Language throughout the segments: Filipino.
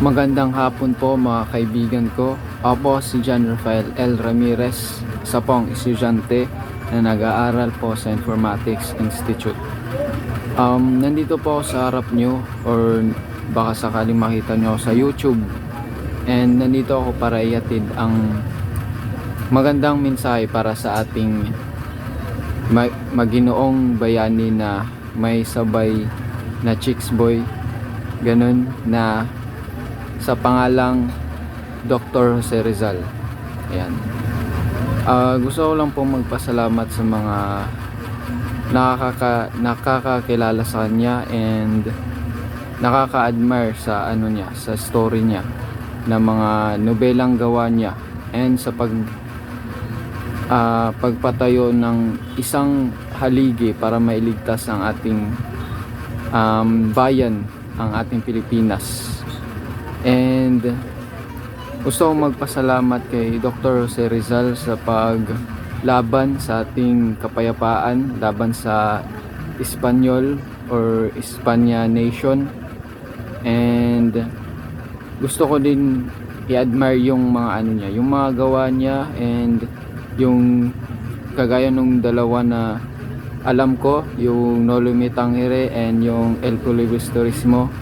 Magandang hapon po mga kaibigan ko. Ako si John Rafael L. Ramirez, isa pong estudyante na nag-aaral po sa Informatics Institute. Um, nandito po sa harap nyo or baka sakaling makita nyo sa YouTube. And nandito ako para iatid ang magandang mensahe para sa ating ma- maginoong bayani na may sabay na chicks boy ganun na sa pangalang Dr. Jose Rizal ayan Ah, gusto ko lang pong magpasalamat sa mga nakaka nakakakilala sa kanya and nakaka-admire sa ano niya sa story niya na mga nobelang gawa niya and sa pag ah, pagpatayo ng isang haligi para mailigtas ang ating um, bayan, ang ating Pilipinas. And gusto kong magpasalamat kay Dr. Jose Rizal sa paglaban sa ating kapayapaan, laban sa Espanyol or Espanya Nation. And gusto ko din i-admire yung mga ano niya, yung mga gawa niya and yung kagaya nung dalawa na alam ko, yung Nolo Me Tangere and yung El Culibus Turismo.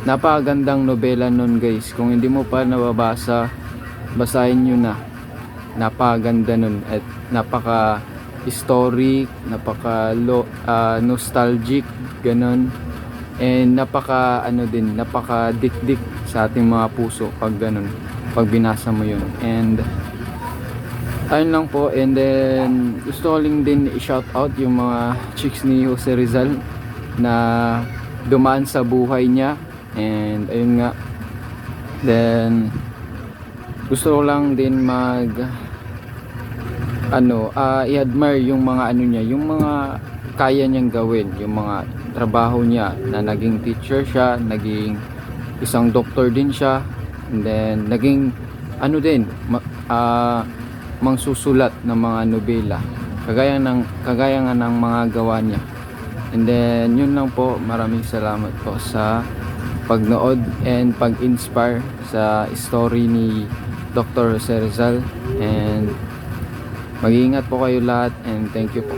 Napakagandang nobela nun guys. Kung hindi mo pa nababasa, basahin nyo na. Napakaganda nun at napaka historic, napaka lo, ah, nostalgic, ganun. And napaka ano din, napaka dikdik sa ating mga puso pag ganun, pag binasa mo yun. And ayun lang po and then gusto ko din i-shout out yung mga chicks ni Jose Rizal na dumaan sa buhay niya and ayun nga. Then gusto ko lang din mag ano ah, i-admire yung mga ano niya yung mga kaya niyang gawin yung mga trabaho niya na naging teacher siya naging isang doktor din siya and then naging ano din ma- ah, mangsusulat ng mga nobela. Kagaya ng kagaya ng mga gawa niya. And then yun lang po. Maraming salamat po sa pagnood and pag-inspire sa story ni Dr. Jose Rizal and mag-iingat po kayo lahat and thank you po